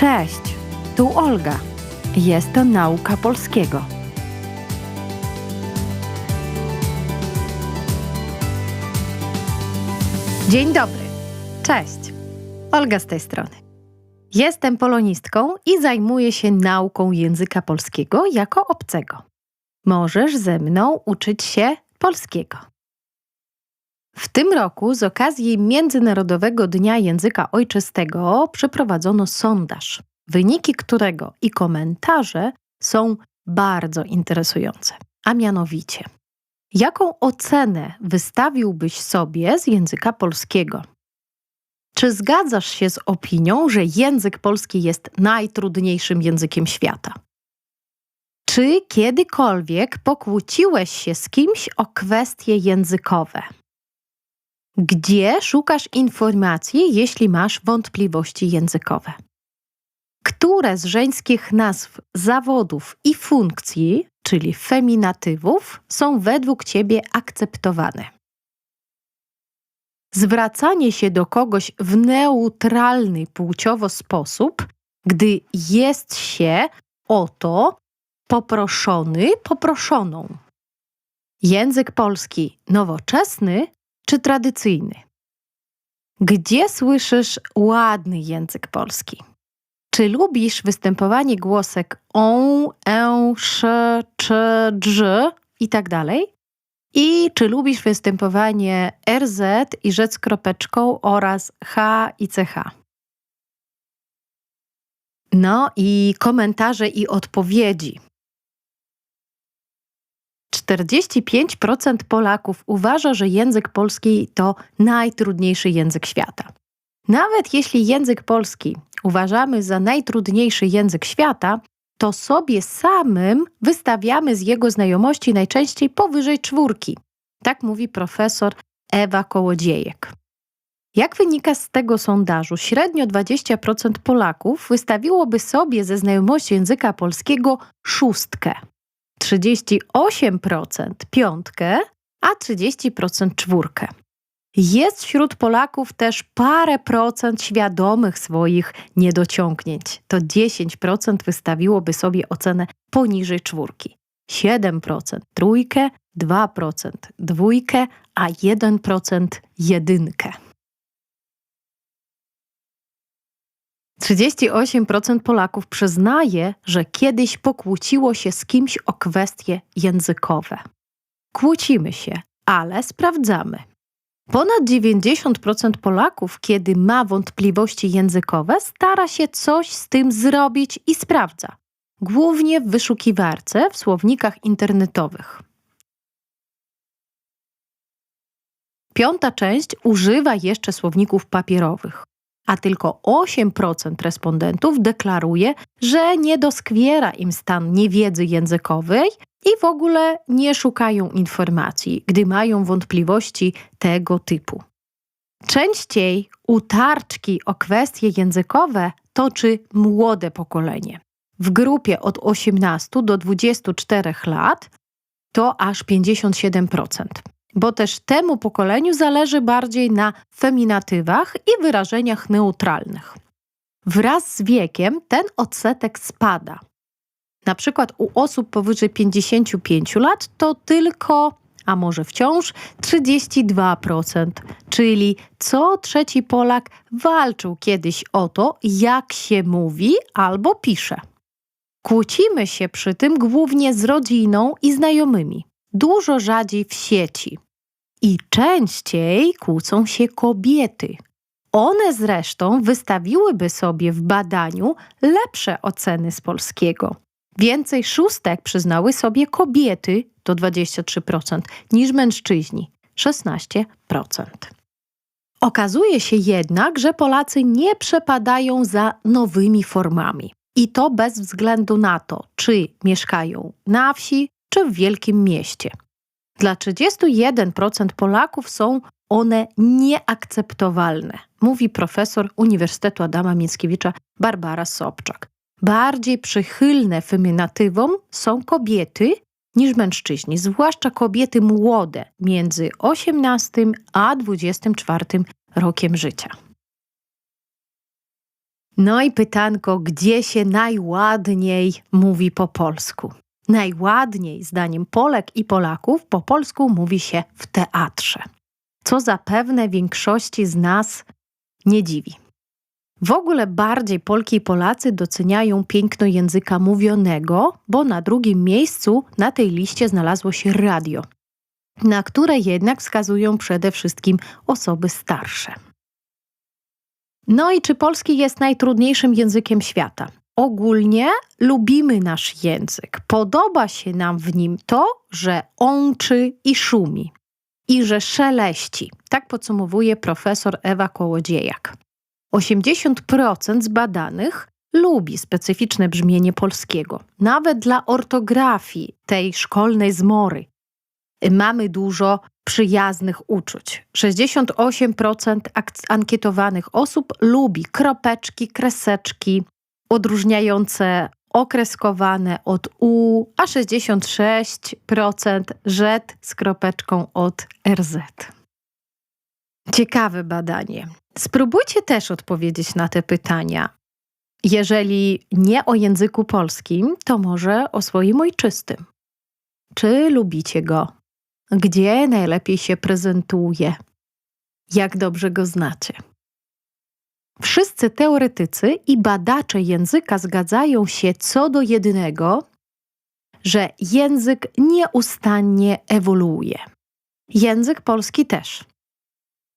Cześć, tu Olga. Jest to nauka polskiego. Dzień dobry. Cześć. Olga z tej strony. Jestem polonistką i zajmuję się nauką języka polskiego jako obcego. Możesz ze mną uczyć się polskiego. W tym roku z okazji Międzynarodowego Dnia Języka Ojczystego przeprowadzono sondaż, wyniki którego i komentarze są bardzo interesujące. A mianowicie, jaką ocenę wystawiłbyś sobie z języka polskiego? Czy zgadzasz się z opinią, że język polski jest najtrudniejszym językiem świata? Czy kiedykolwiek pokłóciłeś się z kimś o kwestie językowe? Gdzie szukasz informacji, jeśli masz wątpliwości językowe? Które z żeńskich nazw zawodów i funkcji, czyli feminatywów, są według Ciebie akceptowane? Zwracanie się do kogoś w neutralny płciowo sposób, gdy jest się o to poproszony, poproszoną. Język polski nowoczesny czy tradycyjny? Gdzie słyszysz ładny język polski? Czy lubisz występowanie głosek on, e, sz, czy, dż i tak dalej? I czy lubisz występowanie RZ i rzec kropeczką oraz H i CH? No i komentarze i odpowiedzi. 45% Polaków uważa, że język polski to najtrudniejszy język świata. Nawet jeśli język polski uważamy za najtrudniejszy język świata, to sobie samym wystawiamy z jego znajomości najczęściej powyżej czwórki. Tak mówi profesor Ewa Kołodziejek. Jak wynika z tego sondażu, średnio 20% Polaków wystawiłoby sobie ze znajomości języka polskiego szóstkę. 38% piątkę, a 30% czwórkę. Jest wśród Polaków też parę procent świadomych swoich niedociągnięć. To 10% wystawiłoby sobie ocenę poniżej czwórki. 7% trójkę, 2% dwójkę, a 1% jedynkę. 38% Polaków przyznaje, że kiedyś pokłóciło się z kimś o kwestie językowe. Kłócimy się, ale sprawdzamy. Ponad 90% Polaków, kiedy ma wątpliwości językowe, stara się coś z tym zrobić i sprawdza, głównie w wyszukiwarce w słownikach internetowych. Piąta część używa jeszcze słowników papierowych a tylko 8% respondentów deklaruje, że nie doskwiera im stan niewiedzy językowej i w ogóle nie szukają informacji, gdy mają wątpliwości tego typu. Częściej utarczki o kwestie językowe toczy młode pokolenie. W grupie od 18 do 24 lat to aż 57% bo też temu pokoleniu zależy bardziej na feminatywach i wyrażeniach neutralnych. Wraz z wiekiem ten odsetek spada. Na przykład u osób powyżej 55 lat to tylko, a może wciąż, 32%, czyli co trzeci Polak walczył kiedyś o to, jak się mówi albo pisze. Kłócimy się przy tym głównie z rodziną i znajomymi dużo rzadziej w sieci. I częściej kłócą się kobiety. One zresztą wystawiłyby sobie w badaniu lepsze oceny z polskiego. Więcej szóstek przyznały sobie kobiety, to 23%, niż mężczyźni 16%. Okazuje się jednak, że Polacy nie przepadają za nowymi formami. I to bez względu na to, czy mieszkają na wsi, czy w wielkim mieście. Dla 31% Polaków są one nieakceptowalne, mówi profesor Uniwersytetu Adama Mickiewicza Barbara Sobczak. Bardziej przychylne feminatywom są kobiety niż mężczyźni, zwłaszcza kobiety młode między 18 a 24 rokiem życia. No i pytanko, gdzie się najładniej mówi po polsku? Najładniej, zdaniem Polek i Polaków, po polsku mówi się w teatrze, co zapewne większości z nas nie dziwi. W ogóle bardziej Polki i Polacy doceniają piękno języka mówionego, bo na drugim miejscu na tej liście znalazło się radio, na które jednak wskazują przede wszystkim osoby starsze. No i czy polski jest najtrudniejszym językiem świata? Ogólnie lubimy nasz język. Podoba się nam w nim to, że łączy i szumi i że szeleści. Tak podsumowuje profesor Ewa Kołodziejak. 80% z badanych lubi specyficzne brzmienie polskiego, nawet dla ortografii tej szkolnej zmory. Mamy dużo przyjaznych uczuć. 68% ankietowanych osób lubi kropeczki, kreseczki, odróżniające okreskowane od U, a 66% rzet z kropeczką od RZ. Ciekawe badanie. Spróbujcie też odpowiedzieć na te pytania. Jeżeli nie o języku polskim, to może o swoim ojczystym. Czy lubicie go? Gdzie najlepiej się prezentuje? Jak dobrze go znacie? Wszyscy teoretycy i badacze języka zgadzają się co do jednego, że język nieustannie ewoluuje. Język polski też.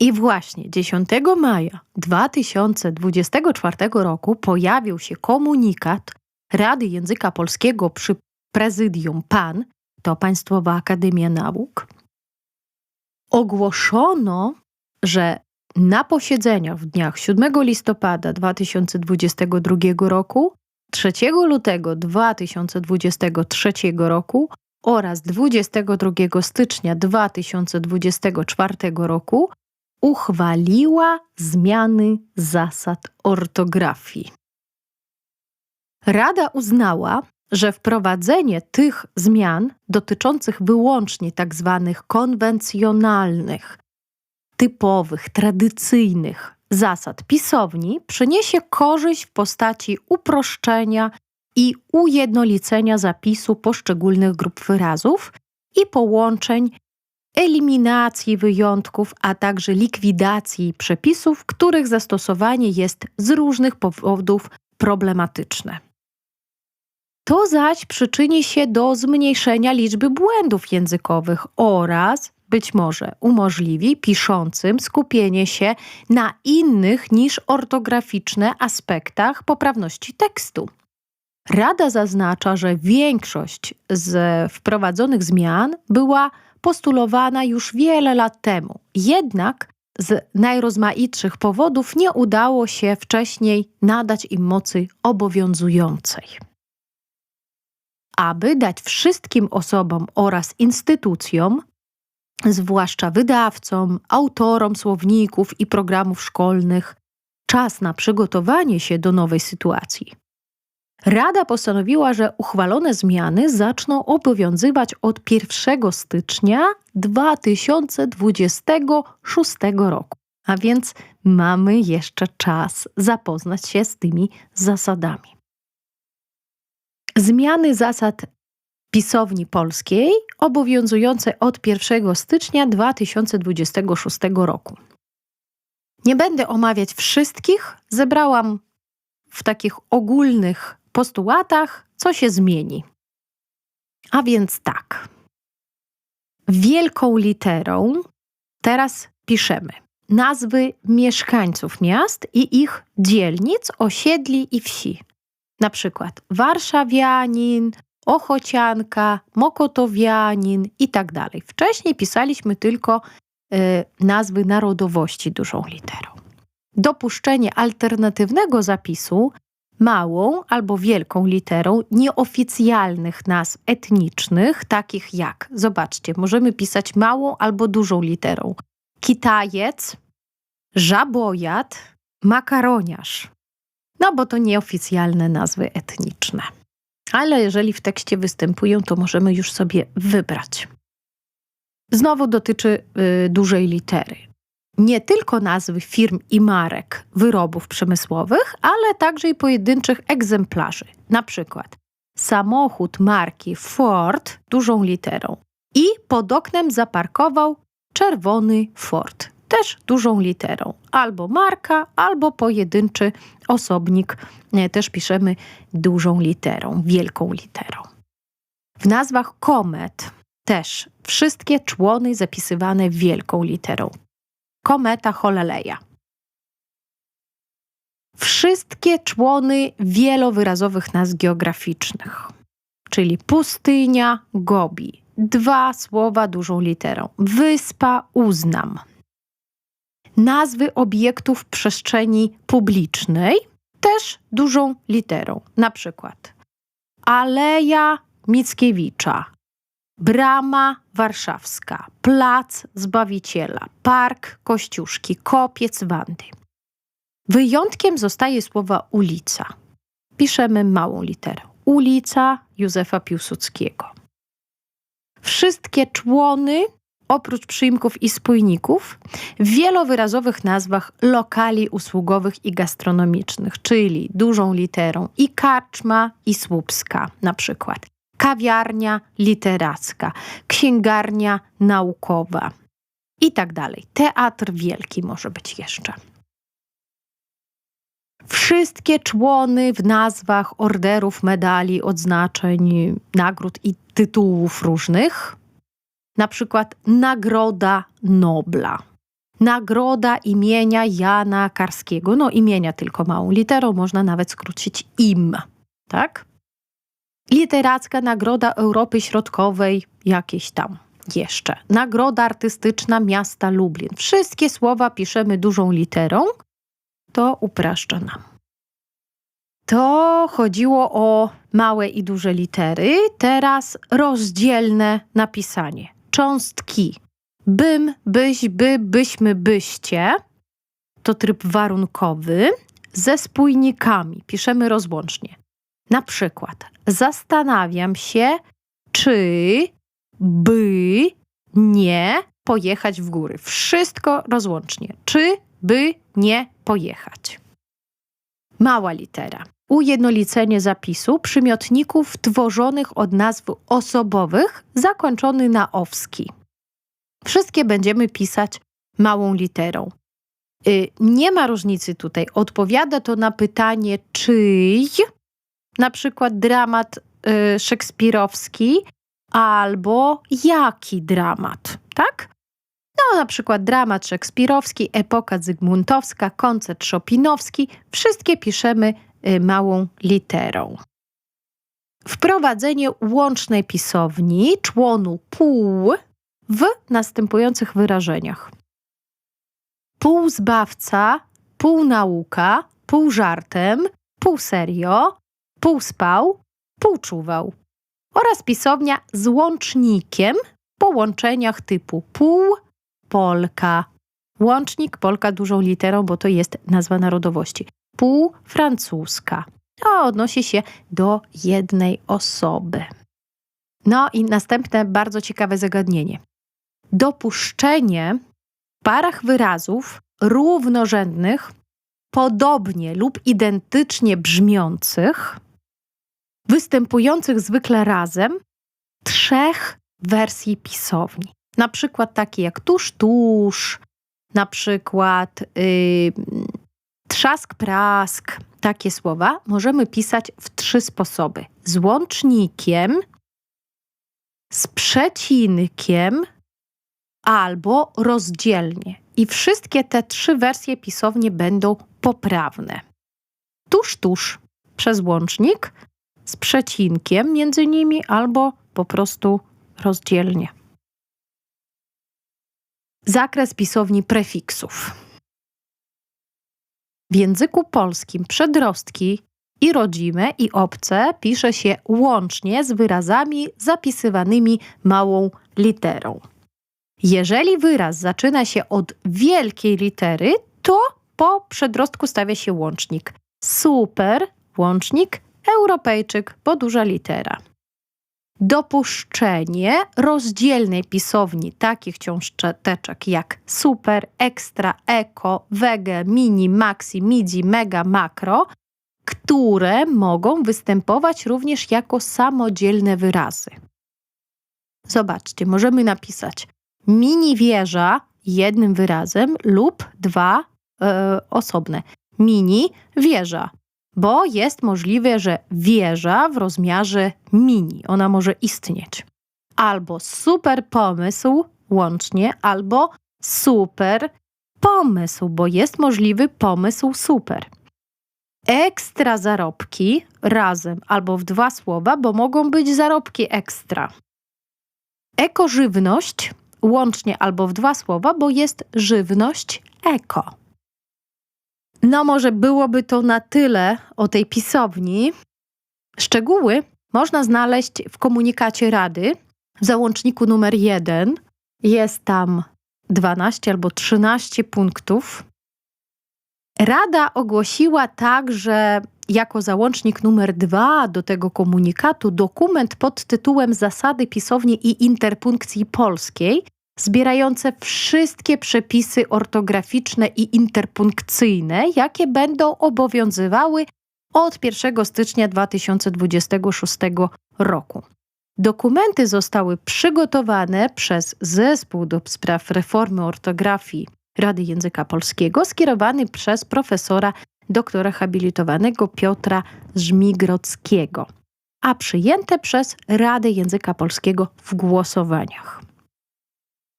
I właśnie 10 maja 2024 roku pojawił się komunikat Rady Języka Polskiego przy prezydium PAN, to Państwowa Akademia Nauk. Ogłoszono, że na posiedzeniach w dniach 7 listopada 2022 roku, 3 lutego 2023 roku oraz 22 stycznia 2024 roku uchwaliła zmiany zasad ortografii. Rada uznała, że wprowadzenie tych zmian dotyczących wyłącznie tzw. Tak konwencjonalnych, typowych, tradycyjnych zasad pisowni przyniesie korzyść w postaci uproszczenia i ujednolicenia zapisu poszczególnych grup wyrazów i połączeń eliminacji wyjątków, a także likwidacji przepisów, których zastosowanie jest z różnych powodów problematyczne. To zaś przyczyni się do zmniejszenia liczby błędów językowych oraz być może umożliwi piszącym skupienie się na innych niż ortograficzne aspektach poprawności tekstu. Rada zaznacza, że większość z wprowadzonych zmian była postulowana już wiele lat temu. Jednak z najrozmaitszych powodów nie udało się wcześniej nadać im mocy obowiązującej. Aby dać wszystkim osobom oraz instytucjom, zwłaszcza wydawcom, autorom słowników i programów szkolnych, czas na przygotowanie się do nowej sytuacji. Rada postanowiła, że uchwalone zmiany zaczną obowiązywać od 1 stycznia 2026 roku. A więc mamy jeszcze czas zapoznać się z tymi zasadami. Zmiany zasad pisowni polskiej obowiązujące od 1 stycznia 2026 roku. Nie będę omawiać wszystkich, zebrałam w takich ogólnych postulatach, co się zmieni. A więc tak. Wielką literą teraz piszemy nazwy mieszkańców miast i ich dzielnic, osiedli i wsi. Na przykład warszawianin, ochocianka, mokotowianin i tak dalej. Wcześniej pisaliśmy tylko y, nazwy narodowości dużą literą. Dopuszczenie alternatywnego zapisu małą albo wielką literą nieoficjalnych nazw etnicznych, takich jak, zobaczcie, możemy pisać małą albo dużą literą. Kitajec, żabojad, makaroniarz. No bo to nieoficjalne nazwy etniczne. Ale jeżeli w tekście występują, to możemy już sobie wybrać. Znowu dotyczy y, dużej litery. nie tylko nazwy firm i marek wyrobów przemysłowych, ale także i pojedynczych egzemplarzy. Na przykład samochód marki Ford dużą literą i pod oknem zaparkował czerwony Ford też dużą literą. Albo marka, albo pojedynczy osobnik e, też piszemy dużą literą, wielką literą. W nazwach komet też wszystkie człony zapisywane wielką literą. Kometa Holeleja. Wszystkie człony wielowyrazowych nazw geograficznych, czyli pustynia, Gobi, dwa słowa dużą literą, wyspa, uznam, nazwy obiektów przestrzeni publicznej też dużą literą. Na przykład Aleja Mickiewicza, Brama Warszawska, Plac Zbawiciela, Park Kościuszki, Kopiec Wandy. Wyjątkiem zostaje słowa ulica. Piszemy małą literę. Ulica Józefa Piłsudskiego. Wszystkie człony oprócz przyimków i spójników, w wielowyrazowych nazwach lokali usługowych i gastronomicznych, czyli dużą literą i karczma, i słupska na przykład, kawiarnia literacka, księgarnia naukowa i tak dalej. Teatr wielki może być jeszcze. Wszystkie człony w nazwach orderów, medali, odznaczeń, nagród i tytułów różnych na przykład Nagroda Nobla. Nagroda imienia Jana Karskiego. No imienia tylko małą literą, można nawet skrócić im, tak? Literacka Nagroda Europy Środkowej, jakieś tam jeszcze. Nagroda Artystyczna Miasta Lublin. Wszystkie słowa piszemy dużą literą, to upraszcza nam. To chodziło o małe i duże litery, teraz rozdzielne napisanie cząstki bym, byś, by, byśmy, byście to tryb warunkowy ze spójnikami. Piszemy rozłącznie. Na przykład zastanawiam się, czy by nie pojechać w góry. Wszystko rozłącznie. Czy by nie pojechać. Mała litera ujednolicenie zapisu przymiotników tworzonych od nazw osobowych zakończony na owski. Wszystkie będziemy pisać małą literą. Y, nie ma różnicy tutaj. Odpowiada to na pytanie czyj, na przykład dramat y, szekspirowski, albo jaki dramat, tak? No, na przykład dramat szekspirowski, epoka zygmuntowska, koncert szopinowski. Wszystkie piszemy małą literą. Wprowadzenie łącznej pisowni członu pół w następujących wyrażeniach. Pół zbawca, pół nauka, pół żartem, pół serio, pół spał, pół czuwał. Oraz pisownia z łącznikiem po łączeniach typu pół, polka. Łącznik polka dużą literą, bo to jest nazwa narodowości półfrancuska. To odnosi się do jednej osoby. No i następne bardzo ciekawe zagadnienie. Dopuszczenie w parach wyrazów równorzędnych, podobnie lub identycznie brzmiących, występujących zwykle razem, trzech wersji pisowni. Na przykład takie jak tuż, tuż, na przykład yy, Trzask, prask, takie słowa możemy pisać w trzy sposoby: z łącznikiem, z przecinkiem albo rozdzielnie. I wszystkie te trzy wersje pisownie będą poprawne. Tuż, tuż przez łącznik, z przecinkiem między nimi albo po prostu rozdzielnie. Zakres pisowni prefiksów. W języku polskim przedrostki i rodzime, i obce pisze się łącznie z wyrazami zapisywanymi małą literą. Jeżeli wyraz zaczyna się od wielkiej litery, to po przedrostku stawia się łącznik. Super, łącznik, Europejczyk, bo duża litera. Dopuszczenie rozdzielnej pisowni takich książeczek jak Super, Ekstra, Eko, Wege, Mini, Maxi, Midi, Mega, Makro, które mogą występować również jako samodzielne wyrazy. Zobaczcie, możemy napisać mini wieża jednym wyrazem lub dwa e, osobne. Mini wieża, bo jest możliwe, że wieża w rozmiarze mini, ona może istnieć. Albo super pomysł łącznie, albo super pomysł, bo jest możliwy pomysł super. Ekstra zarobki razem albo w dwa słowa, bo mogą być zarobki ekstra. Ekożywność łącznie albo w dwa słowa, bo jest żywność eko. No, może byłoby to na tyle o tej pisowni. Szczegóły można znaleźć w komunikacie Rady w załączniku numer 1. Jest tam 12 albo 13 punktów. Rada ogłosiła także jako załącznik numer 2 do tego komunikatu dokument pod tytułem Zasady pisowni i interpunkcji polskiej, zbierające wszystkie przepisy ortograficzne i interpunkcyjne, jakie będą obowiązywały od 1 stycznia 2026 roku. Dokumenty zostały przygotowane przez Zespół do spraw reformy ortografii Rady Języka Polskiego, skierowany przez profesora doktora habilitowanego Piotra Żmigrodzkiego, a przyjęte przez Radę Języka Polskiego w głosowaniach.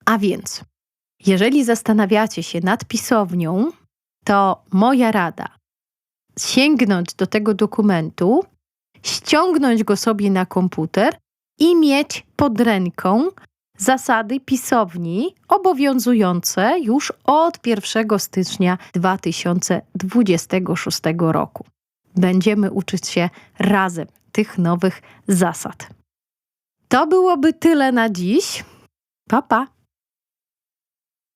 A więc, jeżeli zastanawiacie się nad pisownią, to moja rada sięgnąć do tego dokumentu, ściągnąć go sobie na komputer i mieć pod ręką zasady pisowni obowiązujące już od 1 stycznia 2026 roku. Będziemy uczyć się razem tych nowych zasad. To byłoby tyle na dziś. Pa, pa!